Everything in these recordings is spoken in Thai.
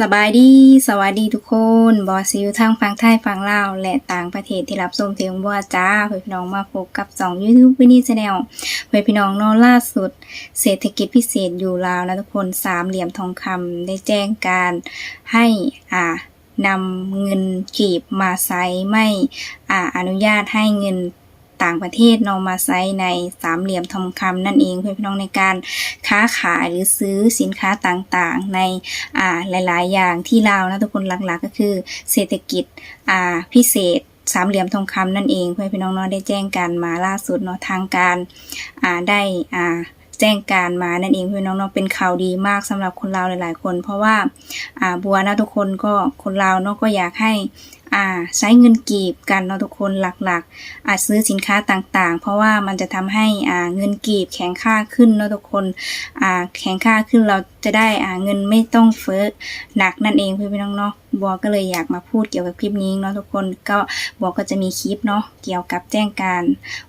สบายดีสวัสดีทุกคนบอสอยู่ทางฝั่งไทยฝั่งลาวและต่างประเทศที่รับชมเพลงบัวจ้าเพื่อนพี่น้องมาพบกับสองยูทูบวินี่ชาแนลเพื่อนพี่น้องนอล่าสุด เศรษฐกิจพิเศษอยู่ลาวนะทุกคนสามเหลี่ยมทองคำได้แจ้งการให้อ่านำเงินกีบมาใช้ไม่อ่าอนุญาตให้เงิน ต่างประเทศนำมาใช้ในสามเหลี่ยมทองคำนั่นเองเพื่อนพี่น้องในการค้าขายหรือซื้อสินค้าต่างๆ ในอ่าหลาย ๆ อย่างที่ลาวนะทุกคนหลักๆก็คือ เศรษฐกิจอ่าพิเศษสามเหลี่ยมทองคำนั่นเองเพื่อนพี่น้องเนาะได้แจ้งการมาล่าสุดเนาะทางการอ่าได้อ่าแจ้งการมานั่นเองเพื่อนน้องเเป็นข่าวดีมากสำหรับคนลาวหลาย ๆ คน เพราะว่าอ่าบัวนะทุกคนก็คนลาวเนาะก็อยากให้ อ่าใช้เงินกีบกันเนาะทุกคนหลักๆ อาจซื้อสินค้าต่างๆ เพราะว่ามันจะทำให้อ่าเงินกีบแข็งค่าขึ้นเนาะทุกคนอ่าแข็งค่าขึ้นเราจะได้อ่าเงินไม่ต้องเฟ้อหนักนั่นเองเพื่อนพี่น้องเนาะบัวก็เลยอยากมาพูดเกี่ยวกับคลิปนี้เนาะทุกคนก็บัวก็จะมีคลิปเนาะเกี่ยวกับแจ้งการ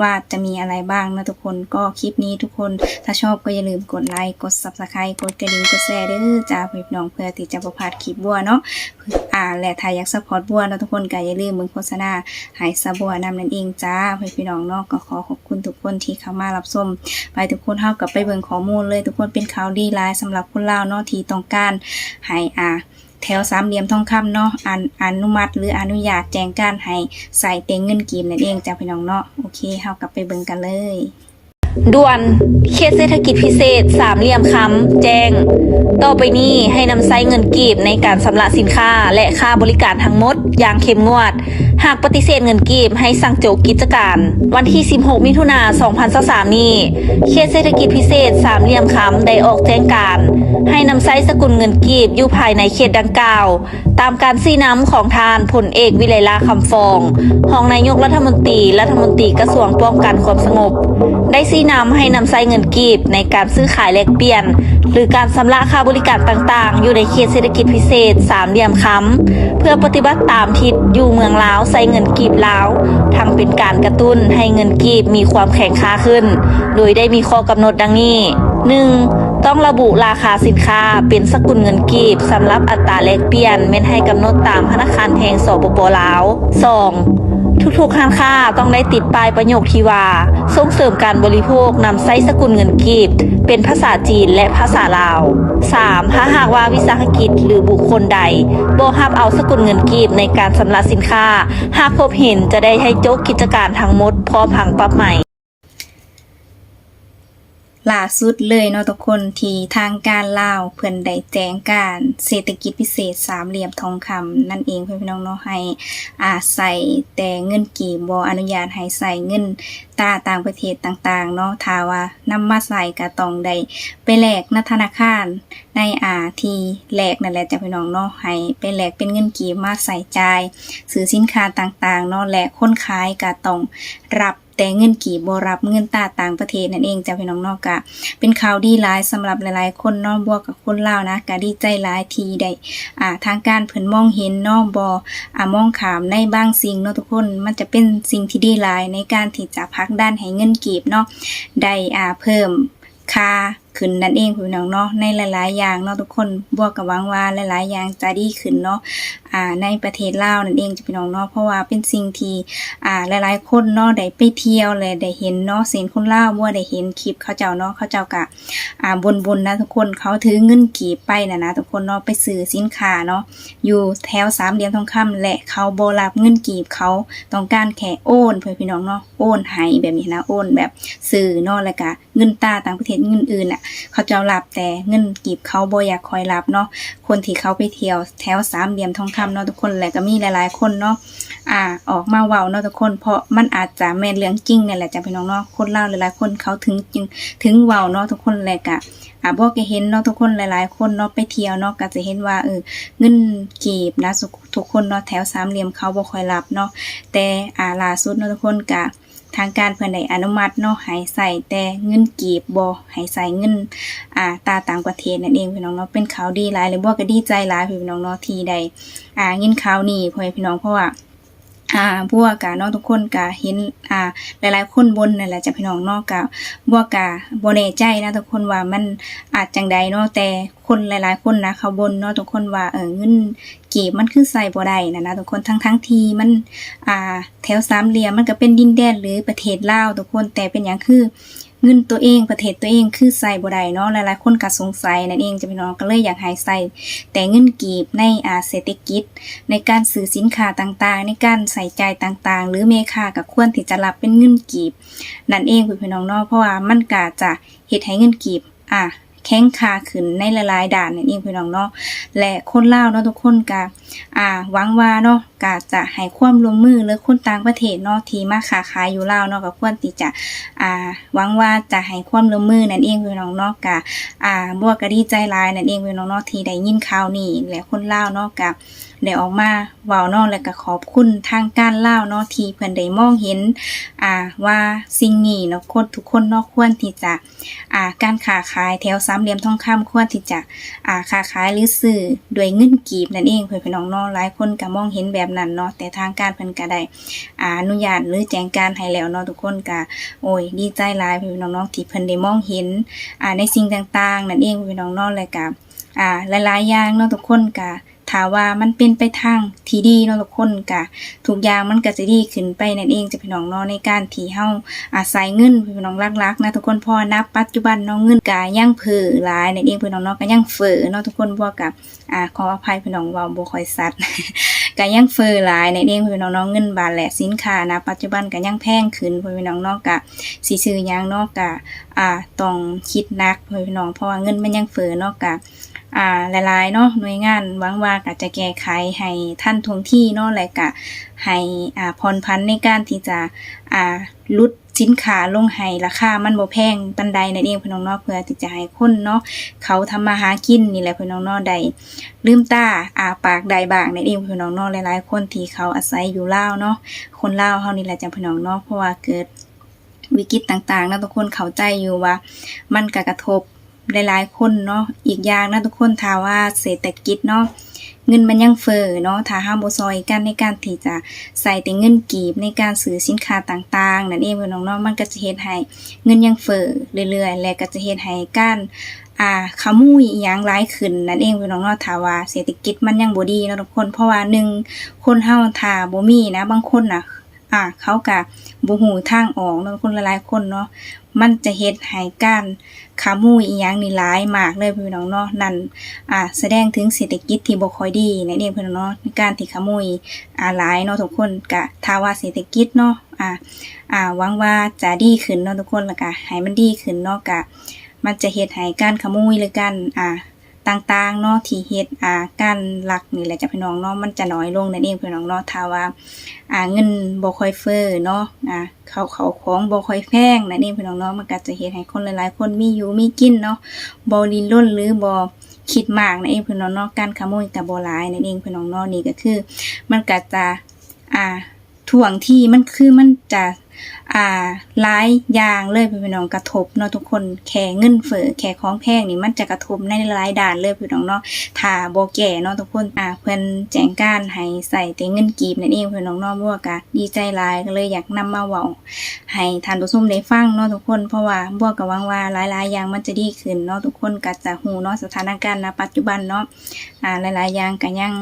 ว่าจะมีอะไรบ้างนะทุกคนก็คลิปนี้ทุกคนถ้าชอบก็อย่าลืมกดไลค์กด subscribe กดกระดิ่งกดแชร์ด้อจ้าเพื่อนพี่น้องเพื่อที่จะประพาดคลิปบัวเนาะ และถ้าอยากสปอร์ตบัวเนาะทุกคนก็อย่าลืมมึงโฆษณาหายซาบัวนำนั่นเองจ้าเพื่อนพี่น้องเนาะก็ขอขอบคุณทุกคนที่เข้ามารับชมไปทุกคนเท่ากับไปเบิ่งข้อมูลเลยทุกคนเป็นข่าวดีหลายสำหรับคนลาวเนาะที่ต้องการให้อ่าแถวสามเหลี่ยมทองคำเนาะอันอนุมัติหรืออนุญาตแจ้งการให้ใส่เต็งเงินกีบนั่นเองจ้าพี่น้องเนาะโอเคเฮากับไปเบิ่งกันเลย ด่วนเขตเศรษฐกิจพิเศษ สามเหลี่ยมคำแจ้ง ต่อไปนี้ให้นำไซเงินกีบในการสำระสินค้า และค่าบริการทั้งหมด อย่างเข้มงวด หากปฏิเสธเงินกีบให้สั่งโจกกิจการ วันที่ 16 มิถุนา2023นี้เขตเศรษฐกิจพิเศษ สามเหลี่ยมคำได้ออกแจ้งการ ให้นำไซสกุลเงินกีบอยู่ภายในเขตดังกล่าว ตามการซีน้ำของทานพลเอกวิไลลาคำฟองรองนายกรัฐมนตรีรัฐมนตรีกระทรวงป้องกันความสงบ ได้ซีนำให้นำไส้เงินกีบในการซื้อขายแลกเปลี่ยน หรือการชำระค่าบริการต่างๆ อยู่ในเขตเศรษฐกิจพิเศษสามเหลี่ยมค้ำเพื่อปฏิบัติตามทิศอยู่เมืองลาวใส่เงินกีบลาวทั้งเป็นการกระตุ้นให้เงินกีบมีความแข็งค่าขึ้น โดยได้มีข้อกำหนดดังนี้ 1. ต้องระบุราคาสินค้าเป็นสกุลเงินกีบสำหรับอัตราแลกเปลี่ยนเม่นให้กำหนดตามธนาคารแห่งสปปลาว 2. ทุกๆห้านค้าต้องได้ติดป้ายประโยคที่ว่า ส่งเสริมการบริโภคนำไส้สกุลเงินกีบ เป็นภาษาจีนและภาษาลาว 3. ถ้าหากว่าวิสาหกิจหรือบุคคลใดบ่ฮับเอาสกุลเงินกีบในการสำระสินค้า หากพบเห็นจะได้ให้โจกกิจการทั้งหมดพร้อมผังปรับใหม่ ล่าสุดเลยเนาะทุกคนที่ทางการลาวเพิ่อนได้แจ้งการเศรษฐกิจพิเศษสามเหลี่ยมทองคำนั่นเองเพื่อนพี่น้องเนาะให้อาใส่แต่เงินกีบบ่อนุญาตให้ใส่เงินตาต่างประเทศต่างๆเนาะถ้าว่านำมาใส่ก็ต้องได้ไปแลกณธนาคารในอาทีแลกนั่นแหละจ้ะพี่น้องเนาะให้ไปแลกเป็นเงินกีบมาใส่จ่ายซื้อสินค้าต่างๆเนาะและคนขายก็ต้องรับ แต่เงินกีบบรับเงินตาต่างประเทศนั่นเองจ้ะพี่น้องนอกกะเป็นข่าวดีหลายสำหรับหลายๆ คนเนาะบวกกับคนเล่านะกะดีใจหลายทีได้อ่าทางการเพิ่นมองเห็นเนาะบ่อ่ามองขามในบางสิ่งเนาะทุกคนมันจะเป็นสิ่งที่ดีหลายในการที่จะพักด้านให้เงินกีบเนาะได้อ่าเพิ่มค่า ขึ้นนั่นเองพี่น้องเนาะในหลาย ๆ อย่างเนาะทุกคนบวกกับหวังว่าหลาย ๆ อย่างจะดีขึ้นเนาะอ่าในประเทศลาวนั่นเองจะพี่น้องเนาะเพราะว่าเป็นสิ่งที่อ่าหลาย ๆ คนเนาะได้ไปเที่ยวและได้เห็นเนาะเสียนคนลาวบ่ได้เห็นคลิปเขาเจ้าเนาะเขาเจ้ากะอ่าบนบนนะทุกคนเขาถือเงินกีบไปนะนะทุกคนเนาะไปซื้อสินค้าเนาะอยู่แถวสามเหลี่ยมทองคำและเขาโบรับเงินกีบเขาต้องการแค่โอนเพื่อพี่น้องเนาะโอนให้แบบนี้นะโอนแบบซื้อเนาะแล้วก็เงินตาต่างประเทศเงินอื่นอะเขาจะรับแต่เงินกีบเขาโบอยากคอยรับเนาะคนที่เขาไปเที่ยวแถวสามเหลี่ยมทองคำเนาะทุกคนแหละก็มีหลายๆ คนเนาะอ่าออกมาเว้าเนาะทุกคน เพราะมันอาจจะแม่นเรื่องจริงเนี่นแหละจ้ะพี่น้องเนาะคนเล่าหลายๆคนเขาถึงจึงถึงเว้าเนาะทุกคนแหละกะอ่าบอกก็เห็นเนาะทุกคนหลายๆ คนเนาะไปเที่ยวเนาะก็จะเห็นว่าเออเงินกีบนะทุกทุกคนเนาะแถวสามเหลี่ยมเขาบ่ค่อยรับเนาะแต่อ่าล่าสุดเนาะทุกคนกะ ทางการเพิ่นได้อนุมัติเนาะให้ใส่แต่เงินกีบบ่ให้ใส่เงินอ่าตาต่างประเทศนั่นเองพี่น้องเนาะเป็นข่าวดีหลายเลยบ่ก็ดีใจหลายพี่น้องเนาะที่ได้อ่าเงินข่าวนี้พ่อพี่น้องเพราะว่า อ่าบัวกะเนาะทุกคนกะเห็นอ่าหลายๆคนบนนั่นแหละจ้ะพี่น้องเนาะกะบัวกะบ่แน่ใจนะทุกคนว่ามันอาจจังใดเนาะแต่คนหลายๆคนนะเขาบนเนาะทุกคนว่าเออเงินกีบมันคือใส่บ่ได้นะนะทุกคนทั้งทั้งทีมันอ่าแถวสามเหลี่ยมมันก็เป็นดินแดนหรือประเทศลาวทุกคนแต่เป็นอย่างคือ เงินตัวเองประเทศตัวเองคือใส่บ่ได้เนาะหลายๆคนก็สงสัยนั่นเองจะพี่น้องก็เลยอยากให้ใส่แต่เงินกีบในอาเศรษฐกิจ ในการซื้อสินค้าต่างๆ ในการใส่ใจต่างๆ หรือเมค่ากับควรที่จะรับเป็นเงินกีบ นั่นเองพี่น้องเนาะเพราะว่ามันก็จะเฮ็ดให้เงินกีบอะ แข้งขาขึ้นในหลายๆด่านนั่นเองพี่น้องเนาะและคนลาวเนาะทุกคนกะอ่าหวังว่าเนาะกะจะให้ความร่วมมือหรือคนต่างประเทศเนาะที่มาค้าขายอยู่ลาวเนาะก็ควรที่จะอ่าหวังว่าจะให้ความร่วมมือนั่นเองพี่น้องเนาะกะอ่าบวกก็ดีใจหลายนั่นเองพี่น้องเนาะที่ได้ยินข่าวนี้และคนลาวเนาะกะ ได้ออกมาเว้าเนาะและก็ขอบคุณทางการเล่าเนาะที่เพิ่นได้มองเห็นอ่าว่าสิ่งนี้เนาะคนทุกคนเนาะควรที่จะอ่าการค้าขายแถวสามเหลี่ยมทองคำควรที่จะอ่าค้าขายหรือซื้อด้วยเงินกีบนั่นเองเพื่อนพี่น้องเนาะหลายคนก็มองเห็นแบบนั้นเนาะแต่ทางการเพิ่นก็ได้อ่าอนุญาตหรือแจ้งการให้แล้วเนาะทุกคนก็โอ้ยดีใจหลายพี่น้องๆที่เพิ่นได้มองเห็นอ่าในสิ่งต่างๆ นั่นเองเพี่น้องๆเลยกับอ่าหลายๆอย่างเนาะทุกคนกะ ถ้าว่ามันเป็นไปทางที่ดีเนาะทุกคนกะทุกอย่างมันก็จะดีขึ้นไปนั่นเองจะพี่น้องเนาะในการที่เฮาอาศัยเงินพี่น้องรักๆนะทุกคนพอนับปัจจุบันเนาะเงินกะยังเผือหลายนั่นเองพี่น้องเนาะก็ยังเฟอเนาะทุกคนพวกกับอ่าขออภัยพี่น้องว่าบ่ค่อยสัตว์ก็ยังเฟอหลายนั่นเองพี่น้องเนาะเงินบาทแหละสินค้านะปัจจุบันก็ยังแพงขึ้นพี่น้องนาะกะสิซื้อยังนาะกะอ่าต้องคิดนักเพื่อนพี่น้องเพราะว่าเงินมันยังเฟอเนาะกะ อ่าหลายๆเนาะหน่วยงานหวังว่าก็จะแก้ไขให้ท่านทวงที่เนาะและกะให้อ่าผ่อนพันในการที่จะอ่าลดสินค้าลงให้ราคามันบ่แพงปานใดนั่นเองพี่น้องเนาะเพื่อที่จะให้คนเนาะเขาทำมาหากินนี่แหละพี่น้องเนาะได้ลืมตาอาปากได้บ้างนั่นเองพี่น้องเนาะหลายๆ คนที่เขาอาศัยอยู่ลาวเนาะคนลาวเฮานี่แหละจ้ะพี่น้องเนาะเพราะว่าเกิดวิกฤตต่างๆนะทุกคนเข้าใจอยู่ว่า มันก็กระทบ หลายๆ คนเนาะอีกอย่างนะทุกคนถาว่าเศรษฐกิจเนาะเงินมันยังเฟ้อเนาะถ้าห้ามบ่ซอยกันในการที่จะใส่แต่เงินกีบในการซื้อสินค้าต่างๆนั่นเองพี่น้องเนาะมันก็จะเฮ็ดให้เงินยังเฟ้อเรื่อยๆ และก็จะเฮ็ดให้การอ่าขโมุยอีหยังหลายขึ้นนั่นเองพี่น้องเนาะถ้าว่าเศรษฐกิจมันยังบ่ดีเนาะทุกคนเพราะว่าหนึ่งคนเฮาถ้าบ่มีนะบางคนน่ะ อ่าเขากะบ่ฮู้ทางออกเนาะคนหลายๆคนเนาะมันจะเฮ็ดให้การขโมุยอีหยังนี่หลายมากเลยพี่น้องเนาะนั่นอ่าแสดงถึงเศรษฐกิจที่บ่ค่อยดีนั่นเองพี่น้องเนาะในการที่ขโมยอ่าหลายเนาะทุกคนกะถ้าว่าเศรษฐกิจเนาะอ่าอ่าหวังว่าจะดีขึ้นเนาะทุกคนแล้วก็ให้มันดีขึ้นเนาะกะมันจะเฮ็ดให้การขโมยหรือการอ่า ต่างๆเนาะที่เฮ็ดอ่าการลักนี่แหละจ้ะพี่น้องเนาะมันจะน้อยลงนั่นเองพี่น้องเนาะถ้าว่าอ่าเงินบ่ค่อยเฟ้อเนาะอ่าเขาเขาของบ่ค่อยแพงนั่นเองพี่น้องเนาะมันก็จะเฮ็ดให้คนหลายๆ คนมีอยู่มีกินเนาะบ่ลินล้นหรือบ่คิดมากนั่นเองพี่น้องเนาะการขโมยก็บ่หลายนั่นเองพี่น้องเนาะนี่ก็คือ มันก็จะอ่าถ่วงที่มันคือมันจะ อ่าหลายอย่างเลยพี่น้องกระทบเนาะทุกคนแค่เงินเฟ้อแค่ของแพงนี่มันจะกระทบในหลายด้านเลยพี่น้องเนาะถ้าบ่แก่เนาะทุกคนอ่าเพิ่นแจ้งการให้ใส่แต่เงินกีบนั่นเองเพิ่นน้องเนาะบวก็ดีใจหลายก็เลยอยากนำมาเว้าให้ท่านผู้ชมได้ฟังเนาะทุกคนเพราะว่าบวก็หวังว่าหลายๆอย่างมันจะดีขึ้นเนาะทุกคนก็จะฮู้เนาะสถานการณ์ณปัจจุบันเนาะอ่าหลายๆอย่างก็ยัง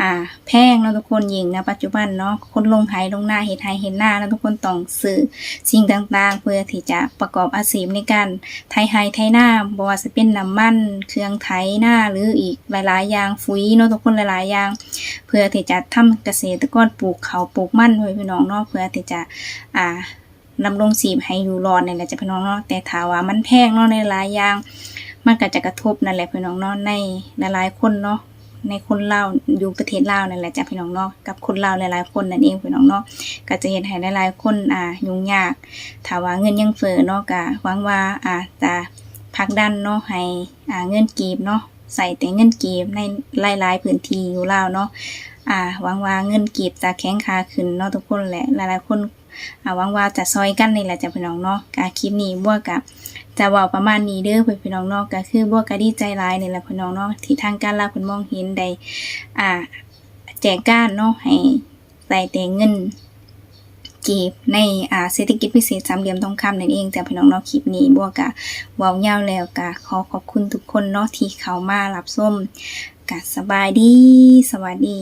อ่า แพงเนาะทุกคนยิ่งณปัจจุบันเนาะคนลงไหลงหน้าเฮ็ดไห้เห็นหน้าแล้วทุกคนต้องซื้อสิ่งต่างๆ เพื่อที่จะประกอบอาชีพในการไถไฮไถหน้าบว่าจะเป็นน้ำมันเครื่องไถหน้าหรืออีกหลายๆอย่างปุ๋ยเนาะทุกคนหลายๆอย่าง เพื่อที่จะทำเกษตรกรปลูกเขาปลูกมันไว้พี่น้องเนาะเพื่อที่จะอ่าดำรงชีพให้อยู่รอดนี่แหละจะพี่น้องเนาะแต่ถาว่ามันแพงเนาะในหลายอย่าง มันก็จะกระทบนั่นแหละพี่น้องเนาะในหลายๆคนเนาะ ในคนเล่าอยู่ประเทศเล่านั่นแหละจ้ะพี่น้องเนาะกับคนเล่าหลายๆคนนั่นเองพี่น้องเนาะก็จะเห็นให้หลายๆคนอ่ายุ่งยากถ้าว่าเงินยังเฟ้อเนาะก็หวังว่าอ่าจะผลักดันเนาะให้อ่าเงินกีบเนาะใส่แต่เงินกีบในหลายๆพื้นที่อยู่ลาเนาะอ่าหวังว่าเงินกีบจะแข็งค่าขึ้นเนาะทุกคนแหละหลายๆคนอ่าหวังว่าจะซอยกันนี่แหละจ้ะพี่น้องเนาะกาคลิปนี้บัวกับ จะว้าประมาณนี้เด้อเพี่น้องนาะก็คือบัวก็ดีใจหลายนี่แหละพี่น้องนาะที่ทางการลาวเพิ่นมองเห็นได้อ่าแจ้งการเนาะให้ใส่แต่เงินกีบในอ่าเศรษฐกิจพิเศษสามเหลี่ยมทองคำนั่นเองจากพี่น้องนาะคลิปนี้บวกกะว้าวยาวแล้วกะขอขอบคุณทุกคนเนาะที่เข้ามารับชมกะสบายดี สวัสดี